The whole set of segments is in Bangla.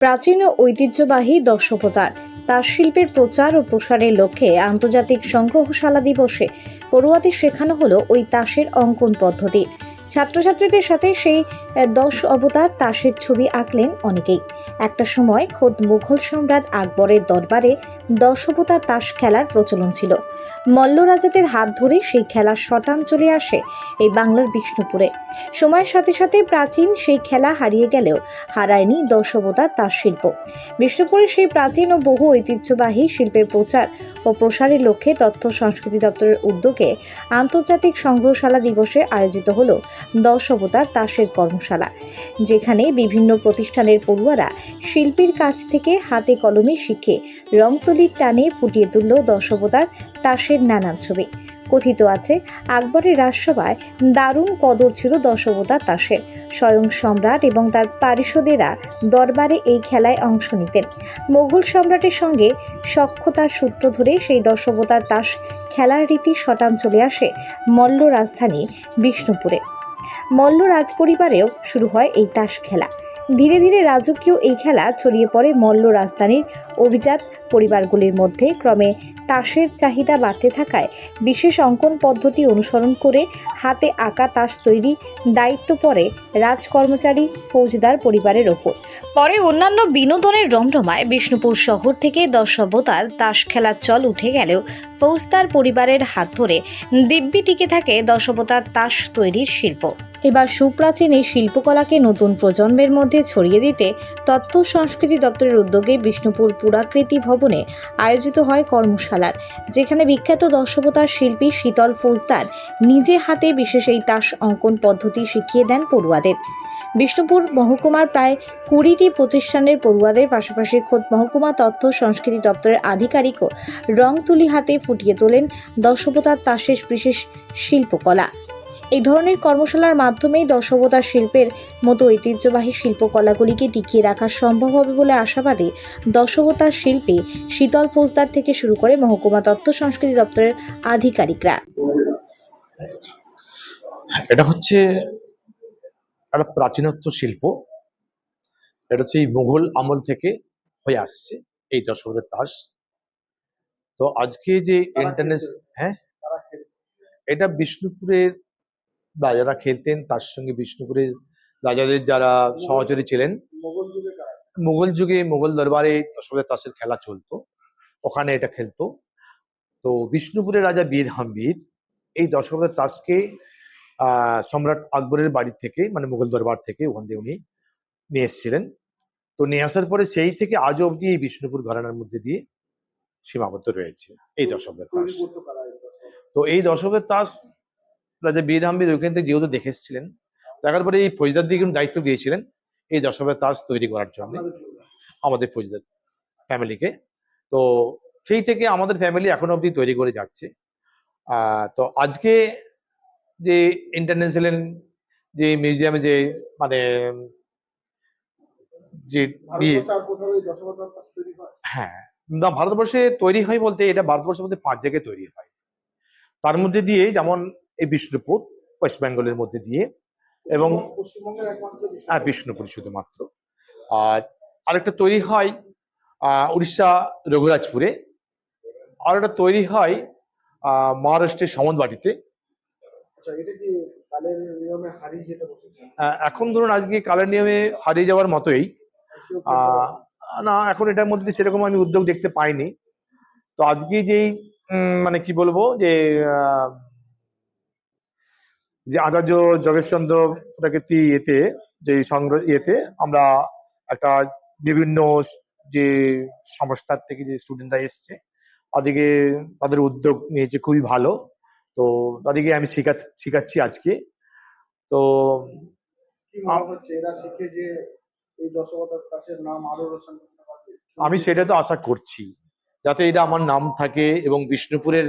প্রাচীন ও ঐতিহ্যবাহী দর্শকতার। তার শিল্পের প্রচার ও প্রসারের লক্ষ্যে আন্তর্জাতিক সংগ্রহশালা দিবসে পড়ুয়াদের শেখানো হলো ওই তাসের অঙ্কন পদ্ধতি। ছাত্রছাত্রীদের সাথে সেই দশ অবতার তাসের ছবি আঁকলেন অনেকেই। একটা সময় খোদ মুঘল সম্রাট আকবরের দরবারে দশ অবতার তাস খেলার প্রচলন ছিল। মল্ল রাজাদের হাত ধরে সেই খেলার শটান চলে আসে এই বাংলার বিষ্ণুপুরে। সময়ের সাথে সাথে প্রাচীন সেই খেলা হারিয়ে গেলেও হারায়নি দশ অবতার তার শিল্প। বিষ্ণুপুরের সেই প্রাচীন ও বহু ঐতিহ্যবাহী শিল্পের প্রচার ও প্রসারের লক্ষ্যে তথ্য সংস্কৃতি দপ্তরের উদ্যোগে আন্তর্জাতিক সংগ্রহশালা দিবসে আয়োজিত হলো দশ অবতার তাসের কর্মশালা, যেখানে বিভিন্ন প্রতিষ্ঠানের পড়ুয়ারা শিল্পীর কাছ থেকে হাতে কলমে শিখে রংতলির টানে ফুটিয়ে তুলল দশ অবতার তাসের নানান ছবি। কথিত আছে, আকবরের রাজসভায় দারুণ কদর ছিল দশ অবতার তাসের। স্বয়ং সম্রাট এবং তার পারিষদেরা দরবারে এই খেলায় অংশ নিতেন। মোগল সম্রাটের সঙ্গে সক্ষতার সূত্র ধরে সেই দশবতার তাস খেলার রীতি শটান চলে আসে মল্ল রাজধানী বিষ্ণুপুরে। মল্ল রাজপরিবারেও শুরু হয় এই তাস খেলা। ধীরে ধীরে রাজকীয় এই খেলা ছড়িয়ে পড়ে মল্ল রাজধানীর অভিজাত পরিবারগুলির মধ্যে। ক্রমে তাসের চাহিদা বাড়তে থাকায় বিশেষ অঙ্কন পদ্ধতি অনুসরণ করে হাতে আঁকা তাস তৈরি দায়িত্ব পড়ে রাজকর্মচারী ফৌজদার পরিবারের ওপর। পরে অন্যান্য বিনোদনের রমরমায় বিষ্ণুপুর শহর থেকে দশ তাস খেলার চল উঠে গেলেও ফৌজদার পরিবারের হাত ধরে দিব্যি টিকে থাকে দশ অবতার তাস তৈরির শিল্প। এবার সুপ্রাচীন এই শিল্পকলাকে নতুন প্রজন্মের মধ্যে ছড়িয়ে দিতে তথ্য সংস্কৃতি দপ্তরের উদ্যোগে বিষ্ণুপুর পুরাকৃতি ভবনে আয়োজিত হয় কর্মশালার, যেখানে বিখ্যাত দর্শকতার শিল্পী শীতল ফৌজদার নিজে হাতে বিশেষ এই তাস অঙ্কন পদ্ধতি শিখিয়ে দেন পড়ুয়াদের। বিষ্ণুপুর মহকুমার প্রায় কুড়িটি প্রতিষ্ঠানের পড়ুয়াদের পাশাপাশি খোদ মহকুমা তথ্য সংস্কৃতি দপ্তরের আধিকারিকও রং তুলি হাতে ফুটিয়ে তোলেন দশবতার তাসের বিশেষ শিল্পকলা। এই ধরনের কর্মশালার মাধ্যমেই দশবতার শিল্পের মতো ঐতিহ্যবাহী শিল্পকলাগুলিকে টিকিয়ে রাখা সম্ভব হবে বলে আশাবাদী দশবতার শিল্পী শীতল ফৌজদার থেকে শুরু করে মহকুমা তথ্য সংস্কৃতি দপ্তরের আধিকারিকরা। এটা হচ্ছে একটা প্রাচীনত্ব শিল্প। এটা হচ্ছে এই মুঘল আমল থেকে হয়ে আসছে এই দশকের তাস। তো আজকে যে ইন্টারনেট হ্যাঁ? এটা বিষ্ণুপুরের রাজারা খেলতেন তার সঙ্গে বিষ্ণুপুরের রাজাদের যারা সহচরী ছিলেন। মুঘল যুগে মুঘল দরবারে দশকের তাসের খেলা চলতো। ওখানে এটা খেলতো। তো বিষ্ণুপুরের রাজা বীর হাম্বির এই দশকের তাসকে আহ, সম্রাট আকবরের বাড়ি থেকে মানে মুঘল দরবার থেকে ওখান থেকে উনি নিয়ে এসেছিলেন। তো নিয়ে আসার পরে সেই থেকে আজও অব্দি এই বিষ্ণুপুর ঘরানার মধ্যে দিয়ে সীমাবদ্ধ রয়েছে এই দশকের তাস তো এই দশকের তাস রাজা বীর হাম্বির ওইখান থেকে যেহেতু দেখে এসেছিলেন, দেখার পরে এই ফৌজদার দিকে দায়িত্ব দিয়েছিলেন, এই দশমের তাস তৈরি করার জন্য আমাদের ফৌজদার ফ্যামিলিকে। তো সেই থেকে আমাদের ফ্যামিলি এখনও অবধি তৈরি করে যাচ্ছে। তো আজকে যে ইন্টারন্যাশনাল যে মিউজিয়ামে যে মানে যে ইয়ে হ্যাঁ না, ভারতবর্ষে তৈরি হয় বলতে এটা ভারতবর্ষের মধ্যে পাঁচ জায়গায় তৈরি হয়। তার মধ্যে দিয়ে যেমন এই বিষ্ণুপুর ওয়েস্ট বেঙ্গলের মধ্যে দিয়ে এবং হ্যাঁ বিষ্ণুপুর শুধুমাত্র আর আরেকটা তৈরি হয় উড়িষ্যা রঘুরাজপুরে। আর একটা তৈরি হয় মহারাষ্ট্রের সামন্তবাটিতে আচ্ছা আহ, এখন ধরুন আজকে কালের নিয়মে হারিয়ে যাওয়ার মতোই। না এখন এটার মধ্যে সেরকম আমি উদ্যোগ দেখতে পাইনি। তো আজকে যেই মানে কি বলব যে যে আচার্য যোগেশচন্দ্র প্রকৃতি ইয়েতে যে সংগ্রহ ইয়েতে আমরা একটা বিভিন্ন যে সংস্থার থেকে যে স্টুডেন্টরা এসছে তাদেরকে তাদের উদ্যোগ নিয়েছে খুবই ভালো। তো তাদেরকে আমি শেখা শেখাচ্ছি আজকে। তো আমি সেটা তো আশা করছি। যাতে এটা আমার নাম থাকে এবং বিষ্ণুপুরের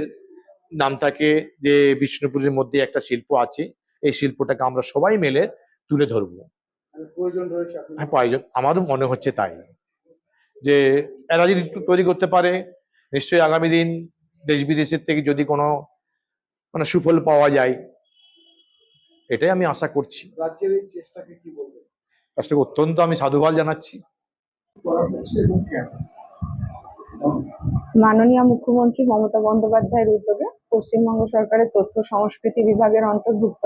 নাম থাকে যে বিষ্ণুপুরের মধ্যে একটা শিল্প আছে এই শিল্পটাকে আমরা সবাই মিলে তুলে ধরবো। মানে প্রয়োজন রয়েছে আপনি হ্যাঁ প্রয়োজন। আমারও মনে হচ্ছে তাই। যে এরা যদি তৈরি করতে পারে নিশ্চয়ই আগামী দিন দেশ বিদেশের থেকে যদি কোনো মানে সুফল পাওয়া যায় এটাই আমি আশা করছি। রাজ্যের এই চেষ্টাকে কি বলবেন? কাজটাকে অত্যন্ত আমি সাধুবাদ জানাচ্ছি। মাননীয় মুখ্যমন্ত্রী মমতা বন্দ্যোপাধ্যায়ের উদ্যোগে পশ্চিমবঙ্গ সরকারের তথ্য সংস্কৃতি বিভাগের অন্তর্ভুক্ত।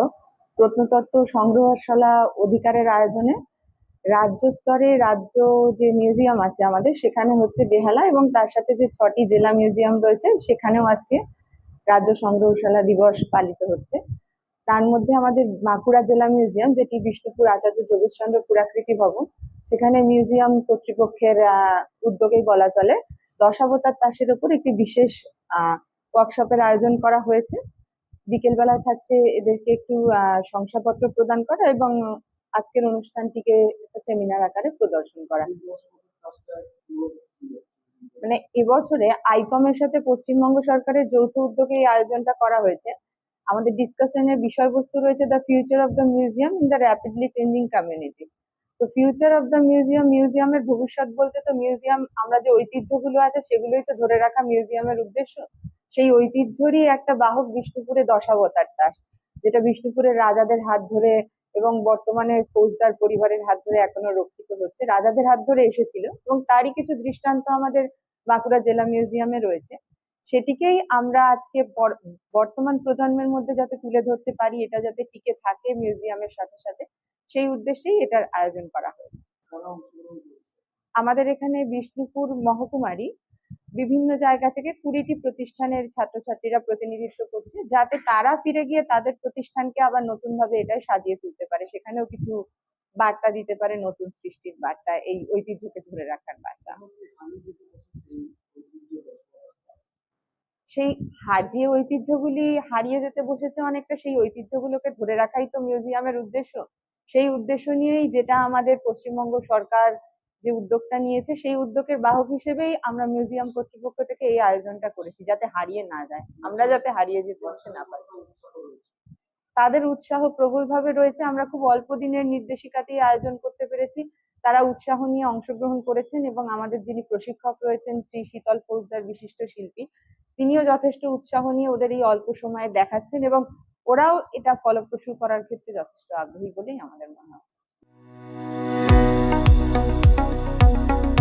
প্রত্নতত্ত্ব সংগ্রহশালা অধিকারের আয়োজনে রাজ্য স্তরে রাজ্য যে মিউজিয়াম আছে আমাদের সেখানে হচ্ছে বেহালা এবং তার সাথে যে ছটি জেলা মিউজিয়াম রয়েছে সেখানেও আজকে রাজ্য সংগ্রহশালা দিবস পালিত হচ্ছে। তার মধ্যে আমাদের বাঁকুড়া জেলা মিউজিয়াম যেটি বিষ্ণুপুর আচার্য যোগেশচন্দ্র পুরাকৃতি ভবন সেখানে মিউজিয়াম কর্তৃপক্ষের আহ, উদ্যোগেই বলা চলে। দশাবতার তাসের ওপর একটি বিশেষ ওয়ার্কশপের আয়োজন করা হয়েছে। বিকেলবেলা থাকছে এদেরকে একটু শংসাপত্র প্রদান করা এবং আজকের অনুষ্ঠানটিকে সেমিনার আকারে প্রদর্শন করা? মানে এবছরে আইকমের সাথে পশ্চিমবঙ্গ সরকারের যৌথ উদ্যোগে এই আয়োজনটা করা হয়েছে। আমাদের ডিসকাশনের বিষয়বস্তু রয়েছে the future of the museum in the rapidly changing communities তো ফিউচার অফ দ্য মিউজিয়াম মিউজিয়ামের ভবিষ্যৎ বলতে তো মিউজিয়াম আমরা যে ঐতিহ্যগুলো আছে সেগুলোই তো ধরে রাখা মিউজিয়ামের উদ্দেশ্য। সেই ঐতিহ্যরই একটা বাহক বিষ্ণুপুরে দশাবতার দাস, যেটা বিষ্ণুপুরের রাজাদের হাত ধরে এবং বর্তমানে ফৌজদার পরিবারের হাত ধরে এখনও রক্ষিত হচ্ছে। রাজাদের হাত ধরে এসেছিল এবং তারই কিছু দৃষ্টান্ত আমাদের বাঁকুড়া জেলা মিউজিয়ামে রয়েছে। সেটিকেই আমরা আজকে বর- বর্তমান প্রজন্মের মধ্যে যাতে তুলে ধরতে পারি, এটা যাতে টিকে থাকে মিউজিয়ামের সাথে সাথে, সেই উদ্দেশ্যেই এটার আয়োজন করা হয়েছে। আমাদের এখানে বিষ্ণুপুর মহকুমারই বিভিন্ন জায়গা থেকে কুড়িটি প্রতিষ্ঠানের ছাত্রছাত্রীরা প্রতিনিধিত্ব করছে, যাতে তারা ফিরে গিয়ে তাদের প্রতিষ্ঠানকে আবার নতুন ভাবে এটাই সাজিয়ে তুলতে পারে। সেখানেও কিছু বার্তা দিতে পারে নতুন সৃষ্টির বার্তা, এই ঐতিহ্যকে ধরে রাখার বার্তা। সেই যে ঐতিহ্যগুলি হারিয়ে যেতে বসেছে অনেকটা, সেই ঐতিহ্যগুলোকে ধরে রাখাই তো মিউজিয়ামের উদ্দেশ্য। সেই উদ্দেশ্য নিয়েই যেটা আমাদের পশ্চিমবঙ্গ সরকার যে উদ্যোগটা নিয়েছে, সেই উদ্যোগের বাহক হিসেবেই আমরা মিউজিয়াম কর্তৃপক্ষ থেকে এই আয়োজনটা করেছি, যাতে হারিয়ে না যায়। আমরা যাতে হারিয়ে যেতে না পারি। তাদের উৎসাহ প্রবলভাবে রয়েছে, আমরা খুব অল্প দিনের নির্দেশিকাতেই আয়োজন করতে পেরেছি। তারা উৎসাহ নিয়ে অংশগ্রহণ করেছেন এবং আমাদের যিনি প্রশিক্ষক রয়েছেন, শ্রী শীতল ফৌজদার বিশিষ্ট শিল্পী, তিনিও যথেষ্ট উৎসাহ নিয়ে ওদের এই অল্প সময়ে দেখাচ্ছেন এবং ওরাও এটা ফলপ্রসূ করার ক্ষেত্রে যথেষ্ট আগ্রহী বলেই আমাদের মনে হচ্ছে।